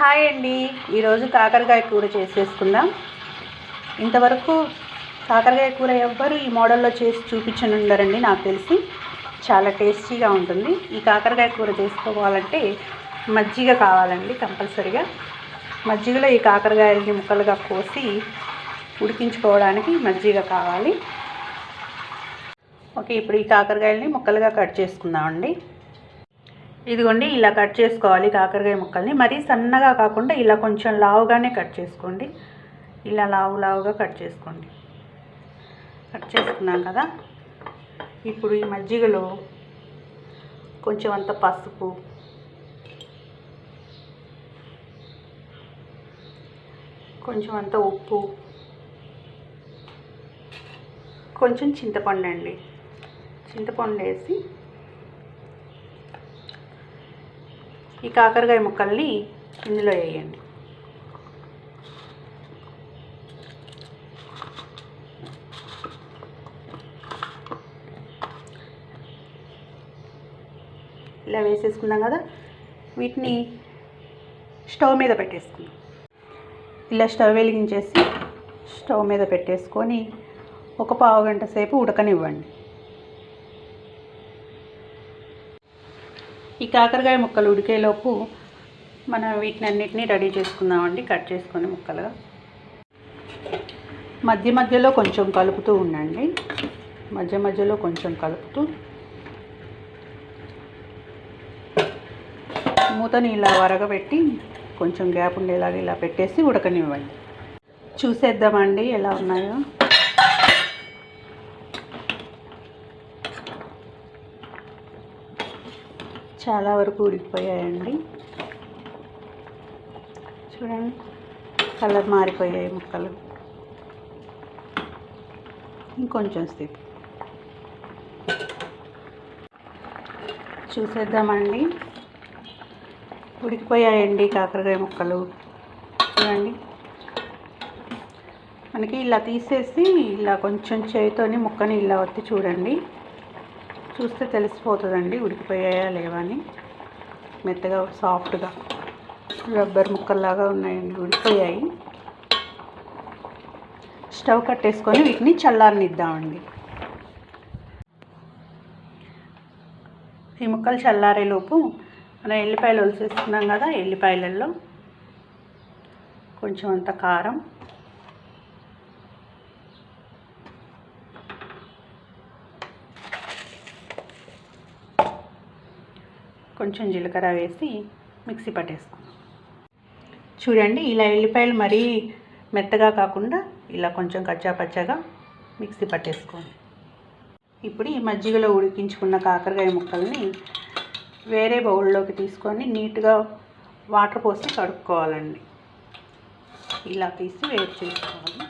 Hi అండి. ఈరోజు కాకరకాయ కూర చేసేసుకుందాం. ఇంతవరకు కాకరకాయ కూర ఎవ్వరు ఈ మోడల్లో చేసి చూపించని ఉండరండి నాకు తెలిసి. చాలా టేస్టీగా ఉంటుంది. ఈ కాకరకాయ కూర చేసుకోవాలంటే మజ్జిగ కావాలండి కంపల్సరిగా. మజ్జిగలో ఈ కాకరకాయలని ముక్కలుగా కోసి ఉడికించుకోవడానికి మజ్జిగ కావాలి. ఓకే ఇప్పుడు ఈ కాకరకాయలని ముక్కలుగా కట్ చేసుకుందామండి. ఇదిగోండి ఇలా కట్ చేసుకోవాలి కాకరకాయ ముక్కల్ని. మరీ సన్నగా కాకుండా ఇలా కొంచెం లావుగానే కట్ చేసుకోండి. ఇలా లావు లావుగా కట్ చేసుకోండి. కట్ చేసుకున్నాం కదా? ఇప్పుడు ఈ మజ్జిగలో కొంచెం అంత పసుపు కొంచెం అంత ఉప్పు కొంచెం చింతపండు అండి. చింతపండు వేసి ఈ కాకరకాయ ముక్కల్ని ఇందులో వేయండి. ఇలా వేసేసుకున్నాం కదా వీటిని స్టవ్ మీద పెట్టేసుకుందాం. ఇలా స్టవ్ వెలిగించేసి స్టవ్ మీద పెట్టేసుకొని ఒక పావు గంట సేపు ఉడకనివ్వండి. ఈ కాకరకాయ ముక్కలు ఉడికేలోపు మనం వీటిని అన్నిటినీ రెడీ చేసుకుందామండి కట్ చేసుకొని ముక్కలుగా. మధ్య మధ్యలో కొంచెం కలుపుతూ ఉండండి. మధ్య మధ్యలో కొంచెం కలుపుతూ. మూతని ఇలా వరగబెట్టి కొంచెం గ్యాప్ ఉండేలాగా ఇలా పెట్టేసి ఉడకనివ్వండి. చూసేద్దామండి ఎలా ఉన్నాయో. చాలా వరకు ఉడికిపోయాయండి. చూడండి కలర్ మారిపోయాయి ముక్కలు. ఇంకొంచెం సేపు. చూసేద్దామండి. ఉడికిపోయాయండి కాకరకాయ ముక్కలు. చూడండి. మనకి ఇలా తీసేసి ఇలా కొంచెం చేయితోని ముక్కని ఇలా వత్తి చూడండి. చూస్తే తెలిసిపోతుందండి ఉడికిపోయాయా లేవా అని. మెత్తగా సాఫ్ట్గా. రబ్బర్ ముక్కల్లాగా ఉన్నాయండి ఉడికిపోయాయి. స్టవ్ కట్టేసుకొని వీటిని చల్లారనిద్దామండి. ఈ ముక్కలు చల్లారేలోపు మనం ఎల్లిపాయలు ఒలిసేసుకున్నాం కదా ఎల్లిపాయలలో కొంచెం అంత కారం. కొంచెం జీలకర్ర వేసి మిక్సీ పట్టేసుకున్నాం చూడండి ఇలా ఎల్లిపాయలు మరీ మెత్తగా కాకుండా ఇలా కొంచెం కచ్చా పచ్చగా మిక్సీ పట్టేసుకోండి. ఇప్పుడు ఈ మజ్జిగలో ఉడికించుకున్న కాకరకాయ ముక్కల్ని వేరే బౌల్లోకి తీసుకొని నీట్గా వాటర్ పోసి కడుక్కోవాలండి. ఇలా తీసి వేరు చేసుకోవాలి.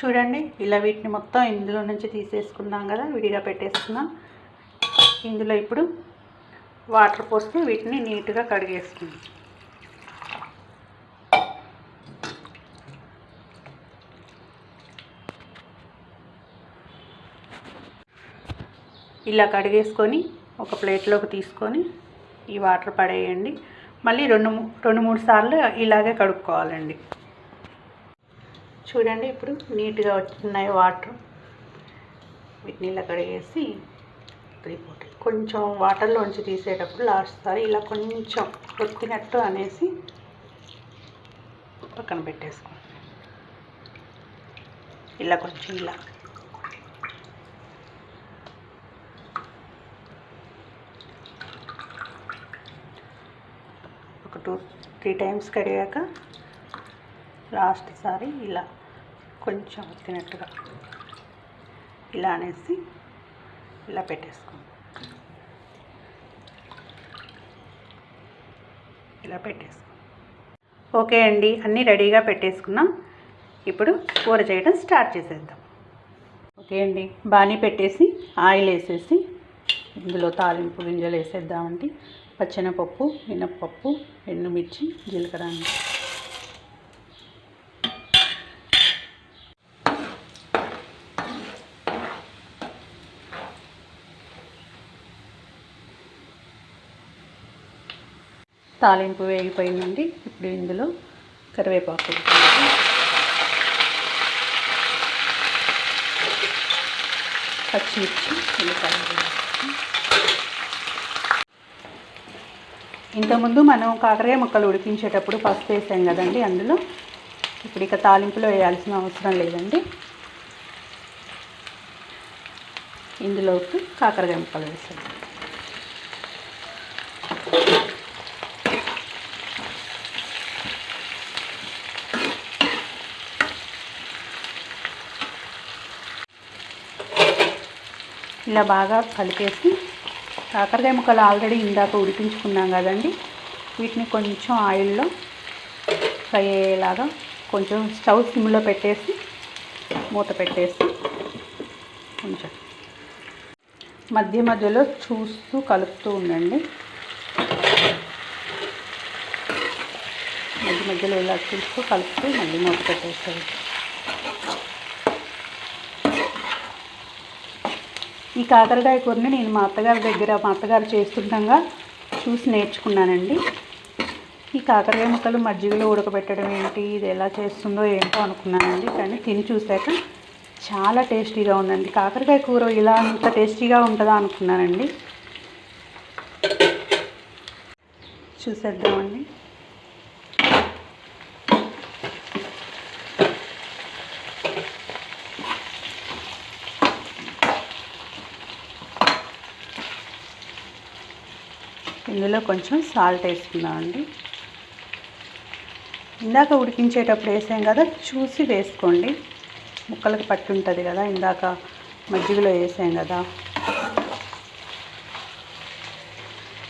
చూడండి. ఇలా వీటిని మొత్తం ఇందులో నుంచి తీసేసుకున్నాం కదా. విడిగా పెట్టేసుకున్నాం ఇందులో ఇప్పుడు వాటర్ పోస్తే వీటిని నీట్గా కడిగేసుకుందాం. ఇలా కడిగేసుకొని ఒక ప్లేట్లోకి తీసుకొని ఈ వాటర్ పడేయండి. మళ్ళీ రెండు రెండు మూడు సార్లు ఇలాగే కడుక్కోవాలండి. చూడండి ఇప్పుడు నీట్గా వచ్చినాయి వాటర్. వీటిని ఇలా కడిగేసి రిపోర్ట్ కొంచెం వాటర్లోంచి తీసేటప్పుడు లాస్ట్ సారి ఇలా కొంచెం కొత్తినట్టు అనేసి పక్కన పెట్టేసుకోండి. ఇలా కొంచెం ఇలా. ఒక టూ త్రీ టైమ్స్ కడిగాక లాస్ట్ సారి ఇలా. కొంచెం వచ్చినట్టుగా ఇలా అనేసి ఇలా పెట్టేసుకోండి. ఇలా పెట్టేసుకోండి. ఓకే అండి అన్నీ రెడీగా పెట్టేసుకున్నాం. ఇప్పుడు కూర చేయడం స్టార్ట్ చేసేద్దాం. ఓకే అండి బాణీ పెట్టేసి ఆయిల్ వేసేసి ఇందులో తాలింపు గింజలు వేసేద్దామండి. పచ్చెనపప్పు మినప్పప్పు ఎండుమిర్చి జీలకర్ర తాలింపు వేగిపోయిందండి. ఇప్పుడు ఇందులో కరివేపాకు పచ్చిమిర్చి ఉల్లిపాయలు ఇంతకుముందు మనం కాకరకాయ ముక్కలు ఉడికించేటప్పుడు పసుపు వేసాం కదండి అందులో. ఇప్పుడు ఇక తాలింపులో వేయాల్సిన అవసరం లేదండి. ఇందులోకి కాకరకాయ ముక్కలు వేసాం ఇలా బాగా కలిపేసి కాకరకాయ ముక్కలు ఆల్రెడీ ఇందాక ఉడికించుకున్నాం కదండి. వీటిని కొంచెం ఆయిల్లో ఫ్రై అయ్యేలాగా కొంచెం స్టవ్ సిమ్లో పెట్టేసి మూత పెట్టేసి కొంచెం మధ్య మధ్యలో చూస్తూ కలుపుతూ ఉండండి. మధ్య మధ్యలో ఇలా చూస్తూ కలుపుతూ మళ్ళీ మూత పెట్టేసేది ఈ కాకరకాయ కూరని నేను మా అత్తగారి దగ్గర మా అత్తగారు చేస్తుండగా చూసి నేర్చుకున్నానండి. ఈ కాకరకాయ ముక్కలు మజ్జిగలో ఉడకబెట్టడం ఏంటి ఇది ఎలా చేస్తుందో ఏంటో అనుకున్నానండి. కానీ తిని చూశాక చాలా టేస్టీగా ఉందండి. కాకరకాయ కూర ఇలా అంత టేస్టీగా ఉంటుందా అనుకున్నానండి. చూసేద్దామండి. అందులో కొంచెం సాల్ట్ వేసుకుందామండి ఇందాక ఉడికించేటప్పుడు వేసాం కదా చూసి వేసుకోండి. ముక్కలకు పట్టుంటుంది కదా ఇందాక మజ్జిగలో వేసాం కదా.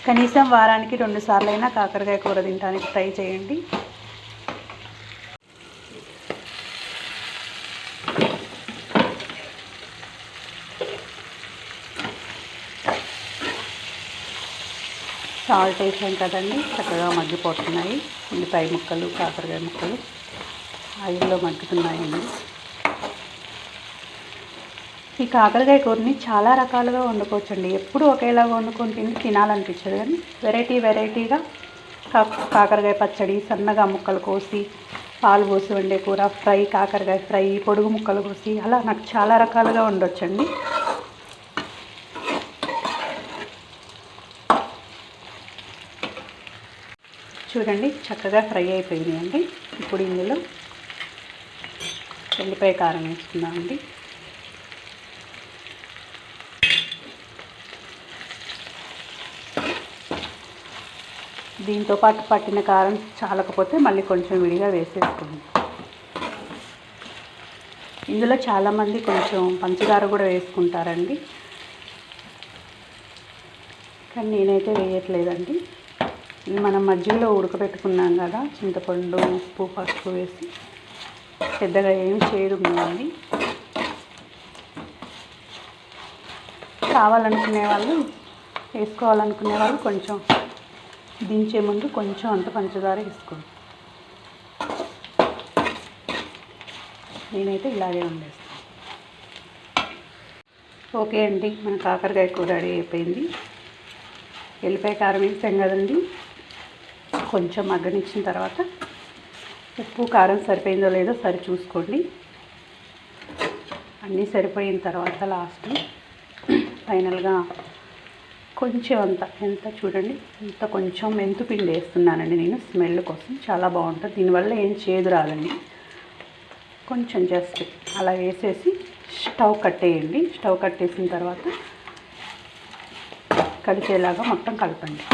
కనీసం వారానికి రెండు సార్లైనా అయినా కాకరకాయ కూర తినడానికి ట్రై చేయండి. సాల్ట్ వేసాం కదండి చక్కగా మగ్గిపోతున్నాయి. ఉల్లిపాయ ముక్కలు కాకరకాయ ముక్కలు ఆయిల్లో మగ్గుతున్నాయండి. ఈ కాకరకాయ కూరని చాలా రకాలుగా వండుకోవచ్చండి. ఎప్పుడు ఒకేలాగా వండుకొని తిని తినాలనిపించదు కానీ వెరైటీ వెరైటీగా కా కాకరకాయ పచ్చడి సన్నగా ముక్కలు కోసి పాలు పోసి వండే కూర ఫ్రై కాకరకాయ ఫ్రై పొడుగు ముక్కలు కోసి అలా నాకు చాలా రకాలుగా ఉండొచ్చండి చూడండి చక్కగా ఫ్రై అయిపోయినాయండి. ఇప్పుడు ఇందులో వెల్లిపాయ కారం వేసుకుందామండి. దీంతో పాటు పట్టిన కారం చాలకపోతే మళ్ళీ కొంచెం విడిగా వేసేసుకోండి. ఇందులో చాలామంది కొంచెం పంచదార కూడా వేసుకుంటారండి. కానీ నేనైతే వేయట్లేదండి. మనం మధ్యలో ఉడకబెట్టుకున్నాం కదా చింతపండు ఉప్పు పసుపు వేసి పెద్దగా ఏం చేయదు అండి కావాలనుకునే వాళ్ళు వేసుకోవాలనుకునే వాళ్ళు కొంచెం దించే ముందు కొంచెం అంత పంచదార వేసుకోండి. నేనైతే ఇలాగే వండేస్తాను. ఓకే అండి మన కాకరకాయ కూర రెడీ అయిపోయింది. ఎల్లిపాయ కారం వేసాం కదండి? కొంచెం మగ్గనిచ్చిన తర్వాత ఉప్పు కారం సరిపోయిందో లేదో సరి చూసుకోండి. అన్నీ సరిపోయిన తర్వాత లాస్ట్ ఫైనల్గా కొంచెం అంత ఎంత చూడండి ఇంత కొంచెం మెంతు పిండి వేస్తున్నానండి నేను స్మెల్ కోసం. చాలా బాగుంటుంది. దీనివల్ల ఏం చేదు రాదండి. కొంచెం జస్ట్ అలా వేసేసి స్టవ్ కట్టేయండి. స్టవ్ కట్టేసిన తర్వాత కలిసేలాగా మొత్తం కలపండి.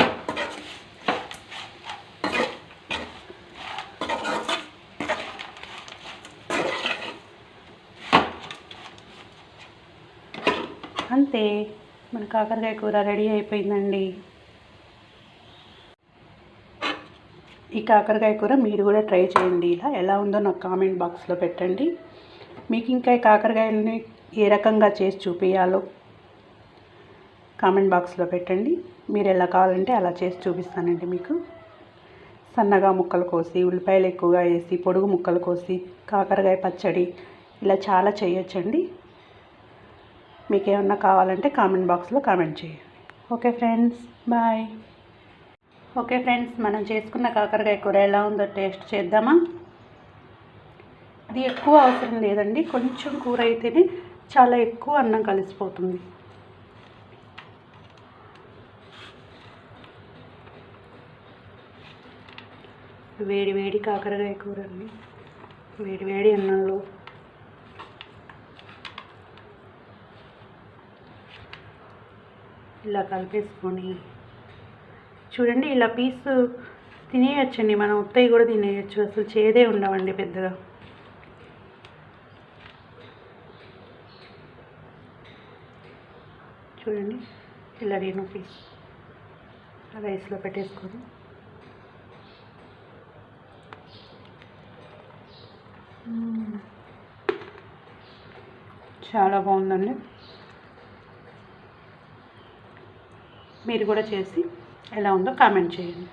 అంతే. మన కాకరకాయ కూర రెడీ అయిపోయిందండి. ఈ కాకరకాయ కూర మీరు కూడా ట్రై చేయండి. ఇలా ఎలా ఉందో నాకు కామెంట్ బాక్స్లో పెట్టండి. మీకు ఇంకా ఈ కాకరకాయలని ఏ రకంగా చేసి చూపించాలో కామెంట్ బాక్స్లో పెట్టండి. మీరు ఎలా కావాలంటే అలా చేసి చూపిస్తానండి మీకు. సన్నగా ముక్కలు కోసి ఉల్లిపాయలు ఎక్కువగా వేసి పొడుగు ముక్కలు కోసి కాకరకాయ పచ్చడి ఇలా చాలా చేయొచ్చండి. మీకు ఏమన్నా కావాలంటే కామెంట్ బాక్స్లో కామెంట్ చేయండి okay friends bye okay friends మనం చేసుకున్న కాకరకాయ కూర ఎలా ఉందో టేస్ట్ చేద్దామా? అది ఎక్కువ అవసరం లేదండి. కొంచెం కూర అయితేనే చాలా ఎక్కువ అన్నం కలిసిపోతుంది. వేడి వేడి కాకరకాయ కూర అండి వేడి వేడి అన్నంలో ఇలా కలిపేసుకొని చూడండి ఇలా పీస్ తినేయచ్చండి. మనం ఉత్తయ్య కూడా తినేయచ్చు. అసలు చేదే ఉండవండి పెద్దగా. చూడండి ఇలా నేను పీస్ రైస్లో పెట్టేసుకొని చాలా బాగుందండి. మీరు కూడా చేసి ఎలా ఉందో కామెంట్ చేయండి.